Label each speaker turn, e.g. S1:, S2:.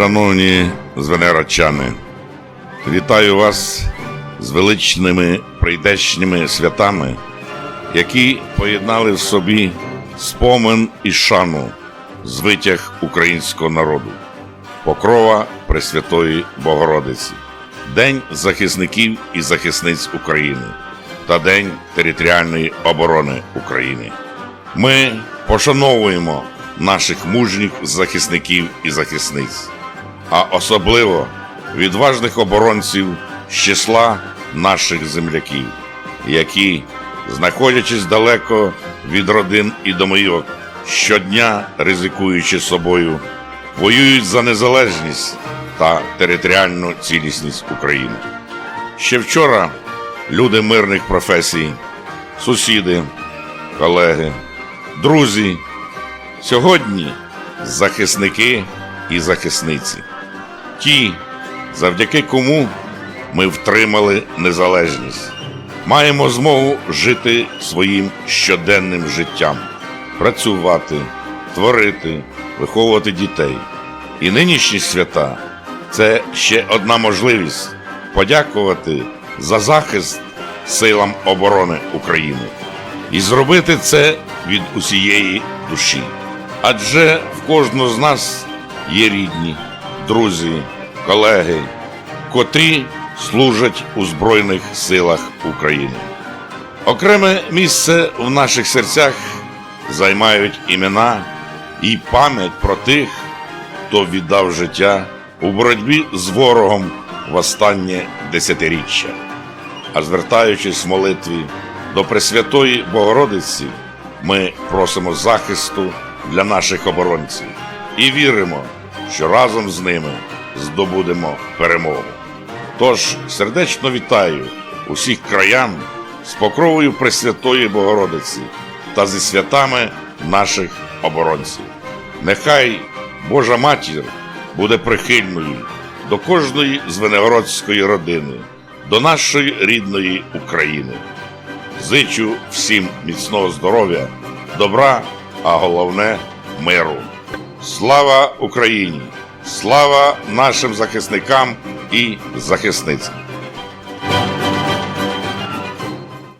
S1: Шановні звенерочани, вітаю вас з величними прийдешніми святами, які поєднали в собі спомин і шану з витяг українського народу, покрова Пресвятої Богородиці, День захисників і захисниць України та День територіальної оборони України. Ми пошановуємо наших мужніх захисників і захисниць, а особливо відважних оборонців з числа наших земляків, які, знаходячись далеко від родин і домойок, щодня ризикуючи собою, воюють за незалежність та територіальну цілісність України. Ще вчора люди мирних професій, сусіди, колеги, друзі, сьогодні захисники і захисниці, ті, завдяки кому ми втримали незалежність, маємо змогу жити своїм щоденним життям, працювати, творити, виховувати дітей. І нинішні свята це ще одна можливість подякувати за захист силам оборони України і зробити це від усієї душі. Адже в кожного з нас є рідні, друзі, колеги, котрі служать у Збройних силах України. Окреме місце в наших серцях займають імена і пам'ять про тих, хто віддав життя у боротьбі з ворогом в останнє десятиріччя. А звертаючись в молитві до Пресвятої Богородиці, ми просимо захисту для наших оборонців і віримо, що разом з ними здобудемо перемогу. Тож сердечно вітаю усіх краян з покровою Пресвятої Богородиці та зі святами наших оборонців. Нехай Божа Матір буде прихильною до кожної звенигородської родини, до нашої рідної України. Зичу всім міцного здоров'я, добра, а головне миру. Слава Україні! Слава нашим захисникам і захисницям!